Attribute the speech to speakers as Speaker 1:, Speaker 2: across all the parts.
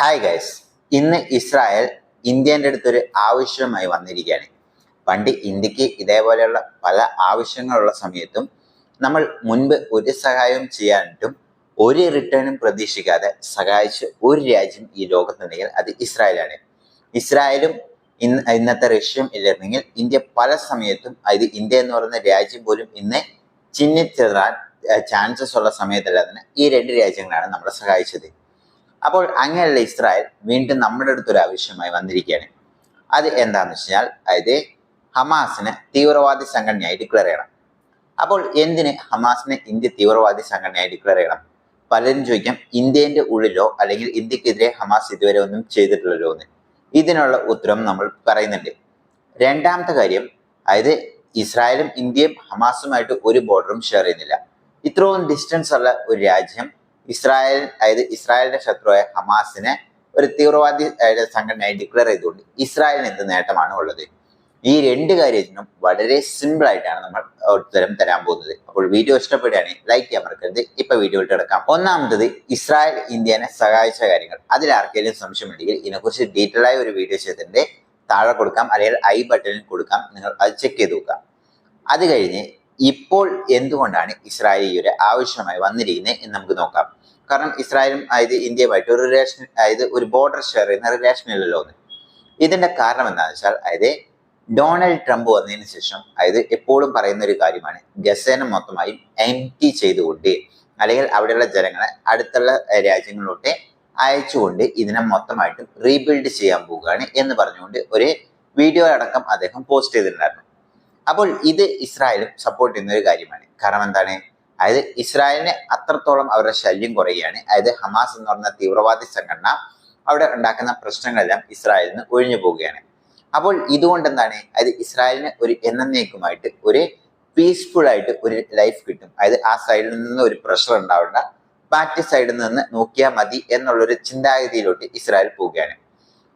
Speaker 1: Hi guys ഇന്ന് Israel ഇന്ത്യന്റെ അടുത്തൊരു ആവശ്യമായി വന്നിരിക്കുകയാണ്. പണ്ട് ഇന്ത്യയ്ക്ക് ഇതേപോലെയുള്ള പല ആവശ്യങ്ങളുള്ള സമയത്തും നമ്മൾ മുൻപ് ഒരു സഹായവും ചെയ്യാനിട്ടും ഒരു റിട്ടേണും പ്രതീക്ഷിക്കാതെ സഹായിച്ച ഒരു രാജ്യം ഈ ലോകത്തുണ്ടെങ്കിൽ അത് ഇസ്രായേലാണ്. ഇസ്രായേലും ഇന്ന് ഇന്നത്തെ റഷ്യയും ഇല്ലായിരുന്നെങ്കിൽ ഇന്ത്യ പല സമയത്തും അത് ഇന്ത്യ എന്ന് പറയുന്ന രാജ്യം പോലും ഇന്ന് ചിഹ്നിച്ചിടാൻ ചാൻസസ് ഉള്ള സമയത്തല്ല തന്നെ ഈ രണ്ട് രാജ്യങ്ങളാണ് നമ്മളെ സഹായിച്ചത്. അപ്പോൾ അങ്ങനെയുള്ള ഇസ്രായേൽ വീണ്ടും നമ്മുടെ അടുത്തൊരു ആവശ്യമായി വന്നിരിക്കുകയാണ്. അത് എന്താണെന്ന് വെച്ചാൽ അതായത് ഹമാസിനെ തീവ്രവാദി സംഘടനയായി ഡിക്ലെയർ ചെയ്യണം. അപ്പോൾ എന്തിന് ഹമാസിനെ ഇന്ത്യ തീവ്രവാദി സംഘടനയായി ഡിക്ലെയർ ചെയ്യണം? പലരും ചോദിക്കാം ഇന്ത്യന്റെ ഉള്ളിലോ അല്ലെങ്കിൽ ഇന്ത്യക്കെതിരെ ഹമാസ് ഇതുവരെ ഒന്നും ചെയ്തിട്ടുള്ളല്ലോ എന്ന്. ഇതിനുള്ള ഉത്തരം നമ്മൾ പറയുന്നുണ്ട്. രണ്ടാമത്തെ കാര്യം അതായത് ഇസ്രായേലും ഇന്ത്യയും ഹമാസുമായിട്ട് ഒരു ബോർഡറും ഷെയർ ചെയ്യുന്നില്ല. ഇത്രയും ഡിസ്റ്റൻസ് ഉള്ള ഒരു രാജ്യം ഇസ്രായേൽ അതായത് ഇസ്രായേലിന്റെ ശത്രുവായ ഹമാസിനെ ഒരു തീവ്രവാദി സംഘടനയായി ഡിക്ലെയർ ചെയ്തുകൊണ്ട് ഇസ്രായേലിന് എന്ത് നേട്ടമാണ് ഉള്ളത്? ഈ രണ്ട് കാര്യത്തിനും വളരെ സിമ്പിൾ ആയിട്ടാണ് നമ്മൾ ഉത്തരം തരാൻ പോകുന്നത്. അപ്പോൾ വീഡിയോ ഇഷ്ടപ്പെടുകയാണെങ്കിൽ ലൈക്ക് ചെയ്യാൻ മറക്കരുത്. ഇപ്പൊ വീഡിയോ കിടക്കാം. ഒന്നാമത്തത് ഇസ്രായേൽ ഇന്ത്യനെ സഹായിച്ച കാര്യങ്ങൾ. അതിൽ ആർക്കെങ്കിലും സംശയമുണ്ടെങ്കിൽ ഇതിനെക്കുറിച്ച് ഡീറ്റെയിൽ ആയ ഒരു വീഡിയോ ചെയ്തിട്ടുണ്ട്. താഴെ കൊടുക്കാം. അല്ലെങ്കിൽ ഐ ബട്ടണിൽ കൊടുക്കാം. നിങ്ങൾ അത് ചെക്ക് ചെയ്ത് നോക്കാം അത് കഴിഞ്ഞ് ഇപ്പോൾ എന്തുകൊണ്ടാണ് ഇസ്രായേൽ ഈ ഒരു ആവശ്യമായി വന്നിരിക്കുന്നത് എന്ന് നമുക്ക് നോക്കാം. കാരണം ഇസ്രായേലും അതായത് ഇന്ത്യയുമായിട്ട് ഒരു റിലേഷൻ അതായത് ഒരു ബോർഡർ ഷെയർ ചെയ്യുന്ന റിലേഷൻ ഇല്ലല്ലോ എന്ന്. ഇതിന്റെ കാരണം എന്താണെന്ന് വെച്ചാൽ അതായത് ഡൊണാൾഡ് ട്രംപ് വന്നതിന് ശേഷം അതായത് എപ്പോഴും പറയുന്ന ഒരു കാര്യമാണ് ഗസേനം മൊത്തമായും എം ടി ചെയ്തുകൊണ്ട് അല്ലെങ്കിൽ അവിടെയുള്ള ജനങ്ങളെ അടുത്തുള്ള രാജ്യങ്ങളിലോട്ട് അയച്ചുകൊണ്ട് ഇതിനെ മൊത്തമായിട്ടും റീബിൽഡ് ചെയ്യാൻ പോവുകയാണ് എന്ന് പറഞ്ഞുകൊണ്ട് ഒരു വീഡിയോ അടക്കം അദ്ദേഹം പോസ്റ്റ് ചെയ്തിട്ടുണ്ടായിരുന്നു. അപ്പോൾ ഇത് ഇസ്രായേലും സപ്പോർട്ട് ചെയ്യുന്ന ഒരു കാര്യമാണ്. കാരണം എന്താണ്? അതായത് ഇസ്രായേലിന് അത്രത്തോളം അവരുടെ ശല്യം കുറയുകയാണ്. അതായത് ഹമാസ് എന്ന് പറഞ്ഞ തീവ്രവാദി സംഘടന അവിടെ ഉണ്ടാക്കുന്ന പ്രശ്നങ്ങളെല്ലാം ഇസ്രായേലിന് ഒഴിഞ്ഞു പോവുകയാണ്. അപ്പോൾ ഇതുകൊണ്ട് എന്താണ്? അതായത് ഇസ്രായേലിന് ഒരു എന്നേക്കുമായിട്ട് ഒരു പീസ്ഫുൾ ആയിട്ട് ഒരു ലൈഫ് കിട്ടും. അതായത് ആ സൈഡിൽ നിന്ന് ഒരു പ്രഷർ ഉണ്ടാവേണ്ട. മറ്റ് സൈഡിൽ നിന്ന് നോക്കിയാൽ മതി എന്നുള്ളൊരു ചിന്താഗതിയിലോട്ട് ഇസ്രായേൽ പോവുകയാണ്.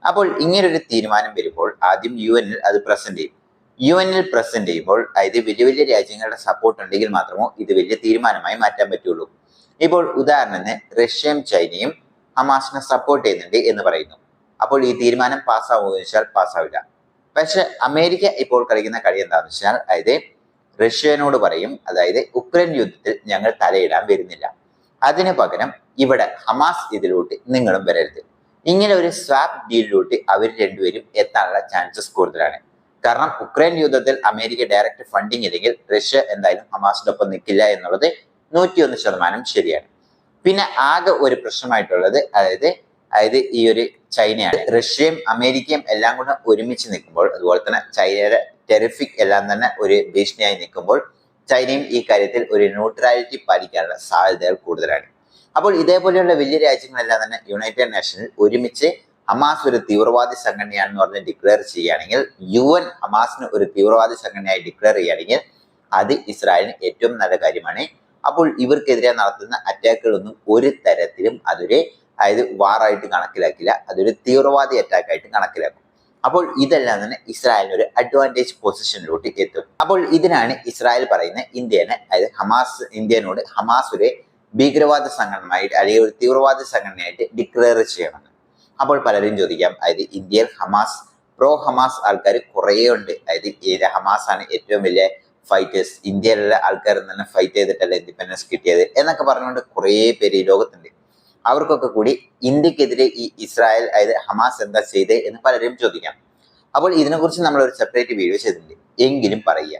Speaker 1: അപ്പോൾ ഇങ്ങനൊരു തീരുമാനം വരുമ്പോൾ ആദ്യം യു അത് പ്രസന്റ് ചെയ്യും. യു എനിൽ പ്രസന്റ് ചെയ്യുമ്പോൾ അതായത് വലിയ വലിയ രാജ്യങ്ങളുടെ സപ്പോർട്ട് ഉണ്ടെങ്കിൽ മാത്രമോ ഇത് വലിയ തീരുമാനമായി മാറ്റാൻ പറ്റുള്ളൂ. ഇപ്പോൾ ഉദാഹരണത്തിന് റഷ്യയും ചൈനയും ഹമാസിനെ സപ്പോർട്ട് ചെയ്യുന്നുണ്ട് എന്ന് പറയുന്നു. അപ്പോൾ ഈ തീരുമാനം പാസ്സാവുമെന്ന് വെച്ചാൽ പാസ്സാവില്ല പക്ഷെ അമേരിക്ക ഇപ്പോൾ കളിക്കുന്ന കളി എന്താണെന്ന് വെച്ചാൽ അതായത് റഷ്യനോട് പറയും അതായത് ഉക്രൈൻ യുദ്ധത്തിൽ ഞങ്ങൾ തലയിടാൻ വരുന്നില്ല. അതിനു പകരം ഇവിടെ ഹമാസ് ഇതിലോട്ട് നിങ്ങളും വരരുത്. ഇങ്ങനെ ഒരു സ്വാപ്പ് ഡീലിലോട്ട് അവർ രണ്ടുപേരും എത്താനുള്ള ചാൻസസ് കൂടുതലാണ്. കാരണം ഉക്രൈൻ യുദ്ധത്തിൽ അമേരിക്ക ഡയറക്റ്റ് ഫണ്ടിങ് ഇല്ലെങ്കിൽ റഷ്യ എന്തായാലും ഹമാസിന്റെ ഒപ്പം നിൽക്കില്ല എന്നുള്ളത് നൂറ്റിയൊന്ന് ശതമാനം ശരിയാണ്. പിന്നെ ആകെ ഒരു പ്രശ്നമായിട്ടുള്ളത് അതായത് അതായത് ഈ ഒരു ചൈനയാണ്. റഷ്യയും അമേരിക്കയും എല്ലാം കൂടെ ഒരുമിച്ച് നിൽക്കുമ്പോൾ അതുപോലെ തന്നെ ചൈനയുടെ ടെറിഫിക് എല്ലാം തന്നെ ഒരു ഭീഷണിയായി നിൽക്കുമ്പോൾ ചൈനയും ഈ കാര്യത്തിൽ ഒരു ന്യൂട്രാലിറ്റി പാലിക്കാനുള്ള സാധ്യതകൾ കൂടുതലാണ്. അപ്പോൾ ഇതേപോലെയുള്ള വലിയ രാജ്യങ്ങളെല്ലാം തന്നെ യുണൈറ്റഡ് നേഷനിൽ ഒരുമിച്ച് ഹമാസ് ഒരു തീവ്രവാദി സംഘടനയാണെന്ന് പറഞ്ഞ് ഡിക്ലെയർ ചെയ്യുകയാണെങ്കിൽ യു എൻ ഹമാസിന് ഒരു തീവ്രവാദി സംഘടനയായി ഡിക്ലെയർ ചെയ്യുകയാണെങ്കിൽ അത് ഇസ്രായേലിന് ഏറ്റവും നല്ല കാര്യമാണ്. അപ്പോൾ ഇവർക്കെതിരെ നടത്തുന്ന അറ്റാക്കുകളൊന്നും ഒരു തരത്തിലും അതൊരു അതായത് വാറായിട്ട് കണക്കിലാക്കില്ല. അതൊരു തീവ്രവാദി അറ്റാക്കായിട്ട് കണക്കിലാക്കും. അപ്പോൾ ഇതെല്ലാം തന്നെ ഇസ്രായേലിന് ഒരു അഡ്വാന്റേജ് പൊസിഷനിലോട്ട് എത്തും. അപ്പോൾ ഇതിനാണ് ഇസ്രായേൽ പറയുന്ന ഇന്ത്യനെ അതായത് ഹമാസ് ഇന്ത്യനോട് ഹമാസ് ഒരു ഭീകരവാദ സംഘടനയായിട്ട് അല്ലെങ്കിൽ ഒരു തീവ്രവാദ സംഘടനയായിട്ട് ഡിക്ലെയർ ചെയ്യണമെന്ന് അപ്പോൾ പലരും ചോദിക്കാം അതായത് ഇന്ത്യയിൽ ഹമാസ് പ്രോ ഹമാസ് ആൾക്കാർ കുറേ ഉണ്ട്. അതായത് ഹമാസ് ആണ് ഏറ്റവും വലിയ ഫൈറ്റേഴ്സ് ഇന്ത്യയിലുള്ള ആൾക്കാർ തന്നെ ഫൈറ്റ് ചെയ്തിട്ടല്ല ഇൻഡിപെൻഡൻസ് കിട്ടിയത് എന്നൊക്കെ പറഞ്ഞുകൊണ്ട് കുറേ പേര് ഈ ലോകത്തുണ്ട്. അവർക്കൊക്കെ കൂടി ഇന്ത്യക്കെതിരെ ഈ ഇസ്രായേൽ അതായത് ഹമാസ് എന്താ ചെയ്തേ എന്ന് പലരും ചോദിക്കാം. അപ്പോൾ ഇതിനെക്കുറിച്ച് നമ്മൾ ഒരു സെപ്പറേറ്റ് വീഡിയോ ചെയ്തിട്ടുണ്ട്. എങ്കിലും പറയുക.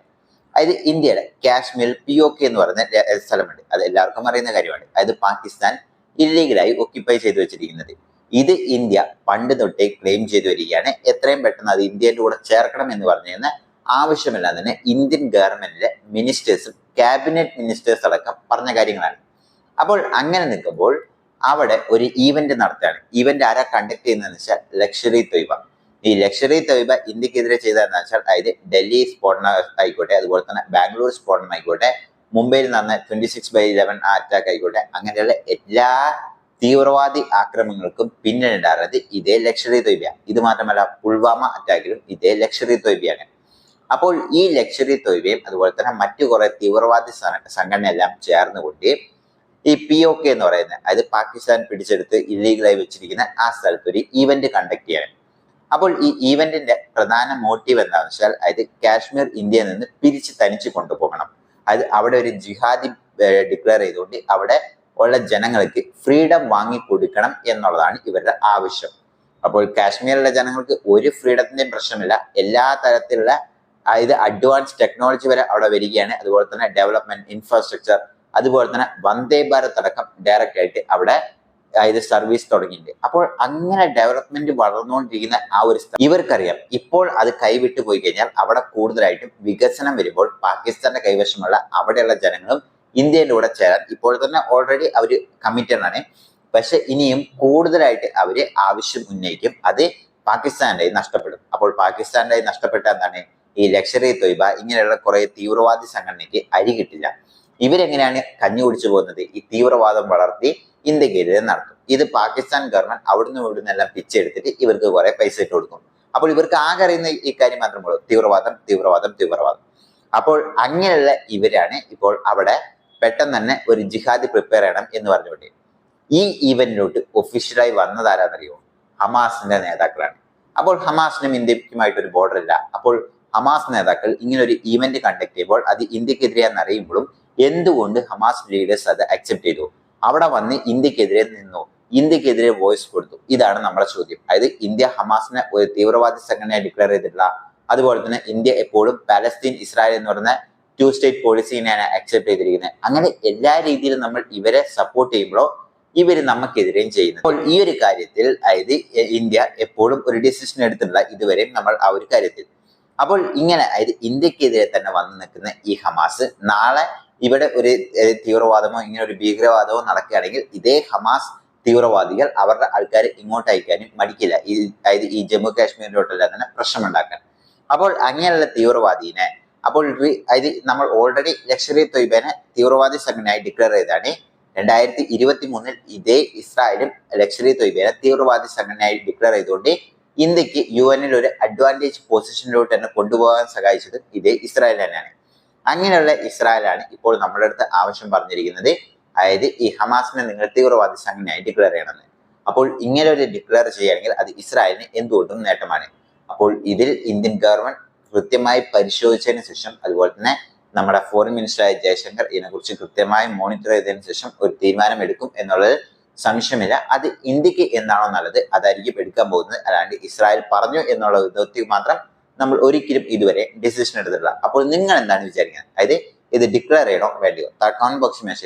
Speaker 1: അതായത് ഇന്ത്യയുടെ കാശ്മീർ പി ഒ കെ എന്ന് പറയുന്ന സ്ഥലമുണ്ട്. അത് എല്ലാവർക്കും അറിയുന്ന കാര്യമാണ്. അതായത് പാകിസ്ഥാൻ ഇല്ലീഗലായി ഒക്യുപ്പൈ ചെയ്തു വെച്ചിരിക്കുന്നത്. ഇത് ഇന്ത്യ പണ്ട് തൊട്ടേ ക്ലെയിം ചെയ്തു വരികയാണ്. എത്രയും പെട്ടെന്ന് അത് ഇന്ത്യയുടെ കൂടെ ചേർക്കണം എന്ന് പറഞ്ഞിരുന്ന ആവശ്യമില്ലാതെ തന്നെ ഇന്ത്യൻ ഗവൺമെന്റിലെ മിനിസ്റ്റേഴ്സും ക്യാബിനറ്റ് മിനിസ്റ്റേഴ്സ് അടക്കം പറഞ്ഞ കാര്യങ്ങളാണ്. അപ്പോൾ അങ്ങനെ നിൽക്കുമ്പോൾ അവിടെ ഒരു ഈവന്റ് നടത്തുകയാണ്. ഈവന്റ് ആരാ കണ്ടക്ട് ചെയ്യുന്നതെന്ന് വെച്ചാൽ ലക്ഷറി തൊയ്ബ. ഈ ലക്ഷറി തൊയ്ബ ഇന്ത്യക്കെതിരെ ചെയ്തതെന്ന് വെച്ചാൽ അതായത് ഡൽഹി സ്ഫോടനം ആയിക്കോട്ടെ അതുപോലെ തന്നെ ബാംഗ്ലൂർ സ്ഫോടനം ആയിക്കോട്ടെ മുംബൈയിൽ നടന്ന twenty six by eleven attack ആയിക്കോട്ടെ അങ്ങനെയുള്ള എല്ലാ തീവ്രവാദി ആക്രമണങ്ങൾക്കും പിന്നിടാറത് ഇതേ ലക്ഷറി തൊയ്ബ ഇത് മാത്രമല്ല പുൽവാമ അറ്റാക്കിലും ഇതേ ലക്ഷറി തൊയ്ബയാണ് അപ്പോൾ ഈ ലക്ഷറി തൊയ്ബയും അതുപോലെ തന്നെ മറ്റു കുറെ തീവ്രവാദി സംഘടന എല്ലാം ചേർന്നുകൊണ്ട് ഈ പി ഒ കെ എന്ന് പറയുന്നത് അതായത് പാകിസ്ഥാൻ പിടിച്ചെടുത്ത് ഇല്ലീഗലായി വെച്ചിരിക്കുന്ന ആ സ്ഥലത്ത് ഒരു ഈവന്റ് കണ്ടക്ട് ചെയ്യാൻ അപ്പോൾ ഈ ഈവന്റിന്റെ പ്രധാന മോട്ടീവ് എന്താണെന്ന് വെച്ചാൽ അതായത് കാശ്മീർ ഇന്ത്യയിൽ നിന്ന് പിരിച്ച് തനിച്ച് കൊണ്ടുപോകണം. അത് അവിടെ ഒരു ജിഹാദി ഡിക്ലെയർ ചെയ്തുകൊണ്ട് അവിടെ ഉള്ള ജനങ്ങൾക്ക് ഫ്രീഡം വാങ്ങിക്കൊടുക്കണം എന്നുള്ളതാണ് ഇവരുടെ ആവശ്യം. അപ്പോൾ കാശ്മീരിലെ ജനങ്ങൾക്ക് ഒരു ഫ്രീഡത്തിന്റെയും പ്രശ്നമില്ല. എല്ലാ തരത്തിലുള്ള അതായത് അഡ്വാൻസ് ടെക്നോളജി വരെ അവിടെ വരികയാണ്. അതുപോലെ തന്നെ ഡെവലപ്മെന്റ് ഇൻഫ്രാസ്ട്രക്ചർ അതുപോലെ തന്നെ വന്ദേ ഭാരത് അടക്കം ഡയറക്റ്റ് ആയിട്ട് അവിടെ അതായത് സർവീസ് തുടങ്ങിയിട്ടുണ്ട്. അപ്പോൾ അങ്ങനെ ഡെവലപ്മെന്റ് വളർന്നുകൊണ്ടിരിക്കുന്ന ആ ഒരു സ്ഥലം ഇവർക്കറിയാം. ഇപ്പോൾ അത് കൈവിട്ടു പോയി കഴിഞ്ഞാൽ അവിടെ കൂടുതലായിട്ടും വികസനം വരുമ്പോൾ പാകിസ്ഥാന്റെ കൈവശമുള്ള അവിടെയുള്ള ജനങ്ങളും ഇന്ത്യയിലൂടെ ചേരാൻ ഇപ്പോൾ തന്നെ ഓൾറെഡി അവർ കമ്മിറ്റഡ് ആണ് പക്ഷെ ഇനിയും കൂടുതലായിട്ട് അവർ ആവശ്യം ഉന്നയിക്കും. അത് പാകിസ്ഥാനായി നഷ്ടപ്പെടും. അപ്പോൾ പാകിസ്ഥാനായി നഷ്ടപ്പെട്ട എന്താണ്? ഈ ലക്ഷറി തൊയ്ബ ഇങ്ങനെയുള്ള കുറെ തീവ്രവാദി സംഘടനയ്ക്ക് അരി കിട്ടില്ല. ഇവരെങ്ങനെയാണ് കഞ്ഞി കുടിച്ചു പോകുന്നത്? ഈ തീവ്രവാദം വളർത്തി ഇന്ത്യക്കെതിരെ നടത്തും. ഇത് പാകിസ്ഥാൻ ഗവൺമെന്റ് അവിടുന്ന് ഇവിടുന്ന് എല്ലാം പിച്ചെടുത്തിട്ട് ഇവർക്ക് കുറെ പൈസ ഇട്ട് കൊടുക്കും. അപ്പോൾ ഇവർക്ക് ആകെ അറിയുന്ന ഈ കാര്യം മാത്രമേ ഉള്ളൂ. തീവ്രവാദം തീവ്രവാദം തീവ്രവാദം. അപ്പോൾ അങ്ങനെയുള്ള ഇവരാണ് ഇപ്പോൾ അവിടെ പെട്ടെന്ന് തന്നെ ഒരു ജിഹാദ് പ്രിപ്പയർ ചെയ്യണം എന്ന് പറഞ്ഞുകൊണ്ട് ഈ ഈവന്റിലോട്ട് ഒഫീഷ്യലായി വന്നതാരാന്നറിയോ? ഹമാസിന്റെ നേതാക്കളാണ്. അപ്പോൾ ഹമാസിനും ഇന്ത്യക്കുമായിട്ട് ഒരു ബോർഡർ ഇല്ല. അപ്പോൾ ഹമാസ് നേതാക്കൾ ഇങ്ങനെ ഒരു ഈവന്റ് കണ്ടക്ട് ചെയ്യുമ്പോൾ അത് ഇന്ത്യക്കെതിരെയാണെന്ന് അറിയുമ്പോഴും എന്തുകൊണ്ട് ഹമാസ് ലീഡേഴ്സ് അത് അക്സെപ്റ്റ് ചെയ്തു? അവിടെ വന്ന് ഇന്ത്യക്കെതിരെ നിന്നു. ഇന്ത്യക്കെതിരെ വോയിസ് കൊടുത്തു. ഇതാണ് നമ്മുടെ ചോദ്യം. അതായത് ഇന്ത്യ ഹമാസിനെ ഒരു തീവ്രവാദി സംഘടനയായി ഡിക്ലെയർ ചെയ്തിട്ടില്ല. അതുപോലെ തന്നെ ഇന്ത്യ എപ്പോഴും പാലസ്തീൻ ഇസ്രായേൽ എന്ന് പറയുന്ന ടു സ്റ്റേറ്റ് പോളിസിനെയാണ് അക്സെപ്റ്റ് ചെയ്തിരിക്കുന്നത്. അങ്ങനെ എല്ലാ രീതിയിലും നമ്മൾ ഇവരെ സപ്പോർട്ട് ചെയ്യുമ്പോഴോ ഇവർ നമുക്കെതിരെയും ചെയ്യുന്നത്. അപ്പോൾ ഈ ഒരു കാര്യത്തിൽ അതായത് ഇന്ത്യ എപ്പോഴും ഒരു ഡിസിഷൻ എടുത്തിട്ടില്ല ഇതുവരെയും നമ്മൾ ആ ഒരു കാര്യത്തിൽ. അപ്പോൾ ഇങ്ങനെ അതായത് ഇന്ത്യക്കെതിരെ തന്നെ വന്നു നിൽക്കുന്ന ഈ ഹമാസ് നാളെ ഇവിടെ ഒരു തീവ്രവാദമോ ഇങ്ങനെ ഒരു ഭീകരവാദമോ നടക്കുകയാണെങ്കിൽ ഇതേ ഹമാസ് തീവ്രവാദികൾ അവരുടെ ആൾക്കാരെ ഇങ്ങോട്ട് അയക്കാനും മടിക്കില്ല. ഈ അതായത് ഈ ജമ്മു കാശ്മീരിലോട്ടെല്ലാം തന്നെ പ്രശ്നമുണ്ടാക്കാൻ. അപ്പോൾ അങ്ങനെയുള്ള തീവ്രവാദീനെ അപ്പോൾ അതായത് നമ്മൾ ഓൾറെഡി ലക്ഷറി തൊയ്ബേനെ തീവ്രവാദി സംഘടനയായി ഡിക്ലെയർ ചെയ്താണ് രണ്ടായിരത്തി ഇരുപത്തി മൂന്നിൽ ഇതേ ഇസ്രായേലും ലക്ഷറി തൊയ്ബേനെ തീവ്രവാദി സംഘടനയായി ഡിക്ലെയർ ചെയ്തുകൊണ്ട് ഇന്ത്യയ്ക്ക് യു എനിൽ ഒരു അഡ്വാന്റേജ് പൊസിഷനിലോട്ട് തന്നെ കൊണ്ടുപോകാൻ സഹായിച്ചത് ഇതേ ഇസ്രായേൽ തന്നെയാണ്. അങ്ങനെയുള്ള ഇസ്രായേലാണ് ഇപ്പോൾ നമ്മുടെ അടുത്ത് ആവശ്യം പറഞ്ഞിരിക്കുന്നത്. അതായത് ഈ ഹമാസിനെ നിങ്ങൾ തീവ്രവാദി സംഘടനയായി ഡിക്ലെയർ ചെയ്യണമെന്ന്. അപ്പോൾ ഇങ്ങനെ ഒരു ഡിക്ലെയർ ചെയ്യുകയാണെങ്കിൽ അത് ഇസ്രായേലിന് എന്തുകൊണ്ടും നേട്ടമാണ്. അപ്പോൾ ഇതിൽ ഇന്ത്യൻ ഗവൺമെന്റ് കൃത്യമായി പരിശോധിച്ചതിന് ശേഷം അതുപോലെ തന്നെ നമ്മുടെ ഫോറിൻ മിനിസ്റ്റർ ആയ ജയശങ്കർ ഇതിനെക്കുറിച്ച് കൃത്യമായി മോണിറ്റർ ചെയ്തതിനു ശേഷം ഒരു തീരുമാനം എടുക്കും എന്നുള്ളത് സംശയമില്ല. അത് ഇന്ത്യയ്ക്ക് എന്താണോ നല്ലത് അതായിരിക്കും എടുക്കാൻ പോകുന്നത്. അല്ലാണ്ട് ഇസ്രായേൽ പറഞ്ഞു എന്നുള്ള വിധത്തിൽ മാത്രം നമ്മൾ ഒരിക്കലും ഇതുവരെ ഡിസിഷൻ എടുത്തിട്ടില്ല. അപ്പോൾ നിങ്ങൾ എന്താണ് വിചാരിക്കുന്നത്? അതായത് ഇത് ഡിക്ലെയർ ചെയ്യണോ? വേണ്ടിയോ? കമന്റ് ബോക്സിൽ മെസ്സേജ്